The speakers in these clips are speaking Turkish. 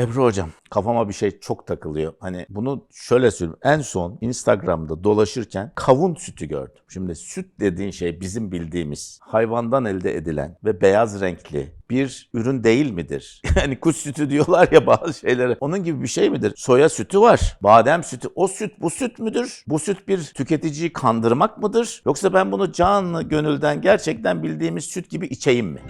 Ebru hocam kafama bir şey çok takılıyor. Hani bunu şöyle söyleyeyim. En son Instagram'da dolaşırken kavun sütü gördüm. Şimdi süt dediğin şey bizim bildiğimiz hayvandan elde edilen ve beyaz renkli bir ürün değil midir? Yani kuş sütü diyorlar ya bazı şeylere. Onun gibi bir şey midir? Soya sütü var. Badem sütü. O süt bu süt müdür? Bu süt bir tüketiciyi kandırmak mıdır? Yoksa ben bunu canlı gönülden gerçekten bildiğimiz süt gibi içeyim mi?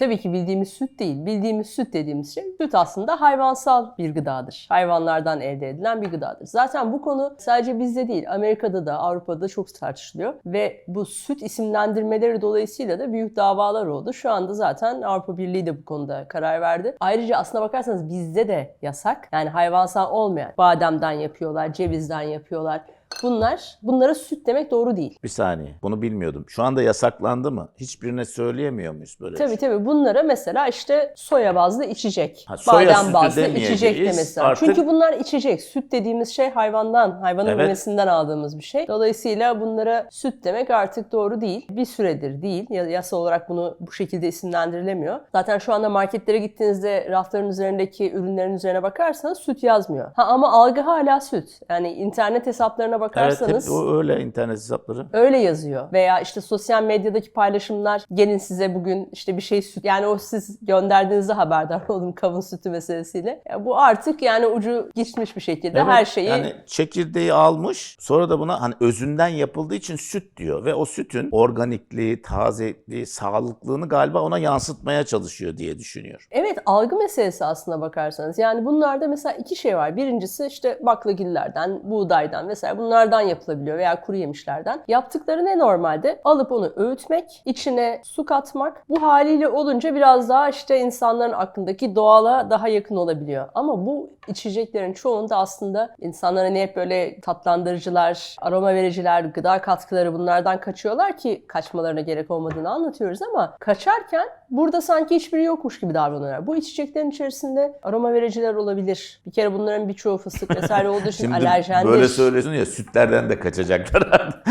Tabii ki bildiğimiz süt değil. Bildiğimiz süt dediğimiz şey süt aslında hayvansal bir gıdadır. Hayvanlardan elde edilen bir gıdadır. Zaten bu konu sadece bizde değil Amerika'da da Avrupa'da çok tartışılıyor. Ve bu süt isimlendirmeleri dolayısıyla da büyük davalar oldu. Şu anda zaten Avrupa Birliği de bu konuda karar verdi. Ayrıca aslına bakarsanız bizde de yasak. Yani hayvansal olmayan bademden yapıyorlar, cevizden yapıyorlar. Bunlar, bunlara süt demek doğru değil. Bir saniye. Bunu bilmiyordum. Şu anda yasaklandı mı? Hiçbirine söyleyemiyor muyuz böyle? Tabii şey? Bunlara mesela işte soya bazlı içecek, Ha, soya badem bazlı içecek de mesela. Artık- Çünkü bunlar içecek. Süt dediğimiz şey hayvandan, hayvanın Evet. memesinden aldığımız bir şey. Dolayısıyla bunlara süt demek artık doğru değil. Bir süredir değil. Ya- Yasa olarak bunu bu şekilde isimlendirilemiyor. Zaten şu anda marketlere gittiğinizde rafların üzerindeki ürünlerin üzerine bakarsanız süt yazmıyor. Ha ama algı hala süt. Yani internet hesaplarına Evet bakarsanız hep o öyle internet hesapları. Öyle yazıyor. Veya işte sosyal medyadaki paylaşımlar gelin size bugün işte bir şey süt. Yani o siz gönderdiğinizde haberdar oldum kavun sütü meselesiyle. Ya bu artık yani ucu geçmiş bir şekilde Evet, her şeyi Yani çekirdeği almış sonra da buna hani özünden yapıldığı için süt diyor ve o sütün organikliği, tazeliği, sağlıklılığını galiba ona yansıtmaya çalışıyor diye düşünüyor. Evet algı meselesi aslına bakarsanız. Yani bunlarda mesela iki şey var. Birincisi işte baklagillerden, buğdaydan vesaire bunlardan yapılabiliyor veya kuru yemişlerden. Yaptıkları ne normalde? Alıp onu öğütmek, içine su katmak. Bu haliyle olunca biraz daha işte insanların aklındaki doğala daha yakın olabiliyor. Ama bu içeceklerin çoğunda aslında insanlar hani hep böyle tatlandırıcılar, aroma vericiler, gıda katkıları bunlardan kaçıyorlar ki kaçmalarına gerek olmadığını anlatıyoruz ama kaçarken burada sanki hiçbiri yokmuş gibi davranıyorlar. Bu içeceklerin içerisinde aroma vericiler olabilir. Bir kere bunların birçoğu fıstık vesaire olduğu için Şimdi alerjendir. böyle söylüyorsun ya sütlerden de kaçacaklar.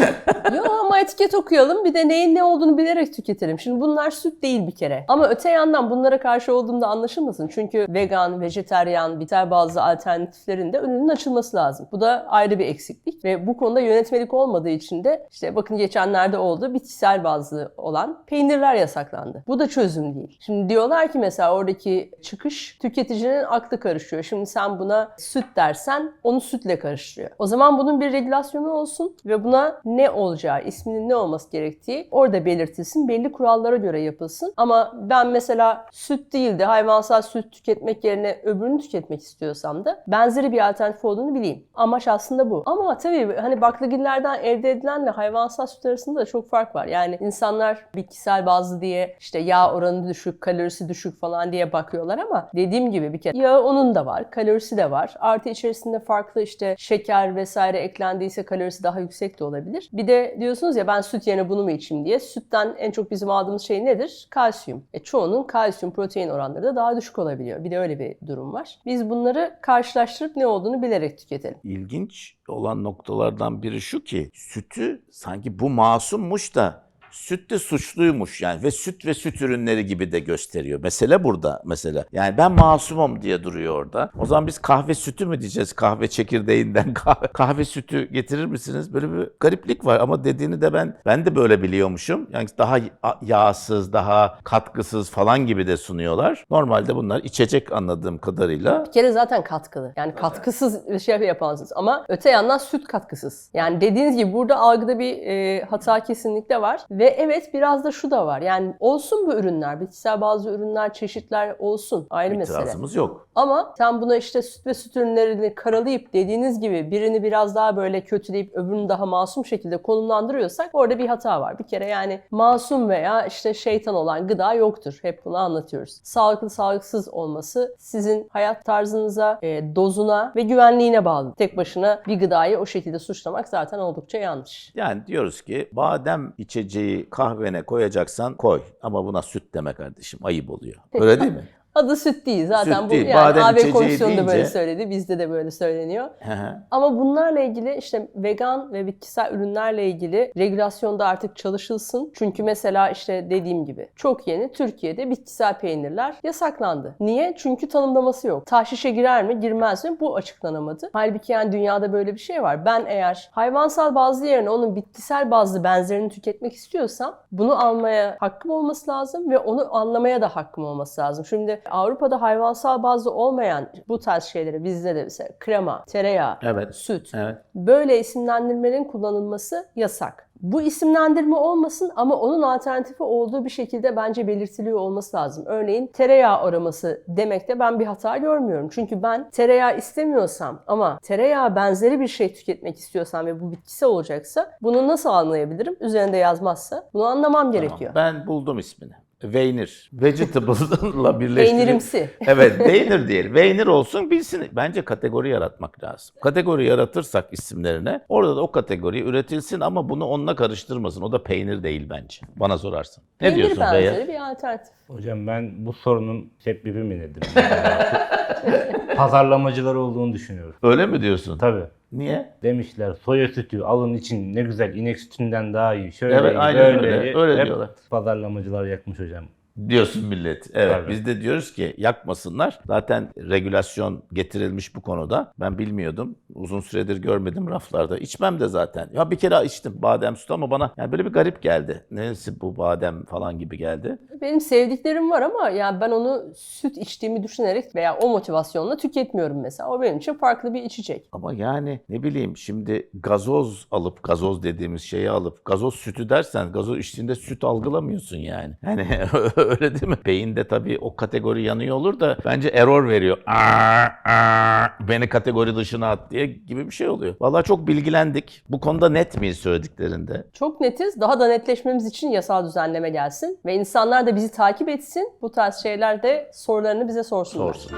Yok etiket okuyalım bir de neyin ne olduğunu bilerek tüketelim. Şimdi bunlar süt değil bir kere. Ama öte yandan bunlara karşı olduğumda anlaşılmasın. Çünkü vegan, vejeteryan, bitter bazlı alternatiflerin de önünün açılması lazım. Bu da ayrı bir eksiklik ve bu konuda yönetmelik olmadığı için de işte bakın geçenlerde oldu bitkisel bazlı olan peynirler yasaklandı. Bu da çözüm değil. Şimdi diyorlar ki mesela oradaki çıkış tüketicinin aklı karışıyor. Şimdi sen buna süt dersen onu sütle karıştırıyor. O zaman bunun bir regülasyonu olsun ve buna ne olacağı, isminin ne olması gerektiği orada belirtilsin. Belli kurallara göre yapılsın. Ama ben mesela süt değil de hayvansal süt tüketmek yerine öbürünü tüketmek istiyorsam da benzeri bir alternatif olduğunu bileyim. Amaç aslında bu. Ama tabii hani baklagillerden elde edilenle hayvansal süt arasında da çok fark var. Yani insanlar bitkisel bazlı diye işte yağ oranı düşük, kalorisi düşük falan diye bakıyorlar ama dediğim gibi bir kere yağı onun da var, kalorisi de var. Artı içerisinde farklı işte şeker vesaire eklendiyse kalorisi daha yüksek de olabilir. Bir de diyorsunuz ya ben süt yerine bunu mu içeyim diye. Sütten en çok bizim aldığımız şey nedir? Kalsiyum. E çoğunun kalsiyum protein oranları da daha düşük olabiliyor. Bir de öyle bir durum var. Biz bunları karşılaştırıp ne olduğunu bilerek tüketelim. İlginç olan noktalardan biri şu ki sütü sanki bu masummuş da süt de suçluymuş yani ve süt ve süt ürünleri gibi de gösteriyor. Mesele burada mesela. Yani ben masumum diye duruyor orada. O zaman biz kahve sütü mü diyeceğiz kahve çekirdeğinden kahve, kahve sütü getirir misiniz? Böyle bir gariplik var ama dediğini de ben ben de böyle biliyormuşum. Yani daha yağsız, daha katkısız falan gibi de sunuyorlar. Normalde bunlar içecek anladığım kadarıyla. Bir kere zaten katkılı. Yani katkısız bir şey yapansınız. Ama öte yandan süt katkısız. Yani dediğiniz gibi burada algıda bir e, hata kesinlikle var. Ve evet biraz da şu da var. Yani olsun bu ürünler. Bitkisel bazı ürünler, çeşitler olsun. Ayrı mesele. İtirazımız yok. Ama sen buna işte süt ve süt ürünlerini karalayıp dediğiniz gibi birini biraz daha böyle kötüleyip öbürünü daha masum şekilde konumlandırıyorsak orada bir hata var. Bir kere yani masum veya işte şeytan olan gıda yoktur. Hep bunu anlatıyoruz. Sağlıklı sağlıksız olması sizin hayat tarzınıza, e, dozuna ve güvenliğine bağlı. Tek başına bir gıdayı o şekilde suçlamak zaten oldukça yanlış. Yani diyoruz ki badem içeceği kahvene koyacaksan koy ama buna süt deme kardeşim ayıp oluyor. Öyle değil mi? Adı süt değil. Zaten Süt bu değil, yani badem AB komisyonu da böyle söyledi. Bizde de böyle söyleniyor. Hı hı. Ama bunlarla ilgili işte vegan ve bitkisel ürünlerle ilgili regülasyonda artık çalışılsın. Çünkü mesela işte dediğim gibi çok yeni Türkiye'de bitkisel peynirler yasaklandı. Niye? Çünkü tanımlaması yok. Tahşişe girer mi girmez mi bu açıklanamadı. Halbuki yani dünyada böyle bir şey var. Ben eğer hayvansal bazlı yerine onun bitkisel bazlı benzerini tüketmek istiyorsam bunu almaya hakkım olması lazım ve onu anlamaya da hakkım olması lazım. Şimdi Avrupa'da hayvansal bazlı olmayan bu tarz şeyleri bizde de mesela krema, tereyağı, Evet. süt Evet. böyle isimlendirmenin kullanılması yasak. Bu isimlendirme olmasın ama onun alternatifi olduğu bir şekilde bence belirtiliyor olması lazım. Örneğin tereyağı aroması demekte ben bir hata görmüyorum. Çünkü ben tereyağı istemiyorsam ama tereyağı benzeri bir şey tüketmek istiyorsam ve bu bitkisel olacaksa bunu nasıl anlayabilirim? Üzerinde yazmazsa bunu anlamam gerekiyor. Tamam, Ben buldum ismini. Veynir. Vegetable'la birleştirip. Peynirimsi. evet peynir diyelim. Peynir olsun bilsin. Bence kategori yaratmak lazım. Kategori yaratırsak isimlerine orada da o kategori üretilsin ama bunu onunla karıştırmasın. O da peynir değil bence. Bana sorarsın. Ne Peynir diyorsun benzeri Feyyaz? bir alternatif. Hocam ben bu sorunun sebebi mi nedir? Pazarlamacılar olduğunu düşünüyorum. Öyle mi diyorsun? Tabii. Niye? Demişler soya sütü alın için ne güzel inek sütünden daha iyi. Şöyle Evet, iyi, aynen böyle öyle. iyi. Öyle Hep diyorlar. Pazarlamacılar yakmış hocam. Diyorsun millet. Evet Tabii. biz de diyoruz ki yakmasınlar. Zaten regülasyon getirilmiş bu konuda. Ben bilmiyordum. Uzun süredir görmedim raflarda. İçmem de zaten. Ya bir kere içtim badem sütü ama bana yani böyle bir garip geldi. Neresi bu badem falan gibi geldi. Benim sevdiklerim var ama yani ben onu süt içtiğimi düşünerek veya o motivasyonla tüketmiyorum mesela. O benim için farklı bir içecek. Ama yani ne bileyim şimdi gazoz alıp gazoz dediğimiz şeyi alıp gazoz sütü dersen gazoz içtiğinde süt algılamıyorsun yani. Yani öyle değil mi? Beyinde tabii o kategori yanıyor olur da bence error veriyor. Aa, aa, beni kategori dışına at diye gibi bir şey oluyor. Vallahi çok bilgilendik. Bu konuda net miyiz söylediklerinde? Çok netiz. Daha da netleşmemiz için yasal düzenleme gelsin. Ve insanlar da bizi takip etsin. Bu tarz şeylerde sorularını bize sorsunlar. Sorsun.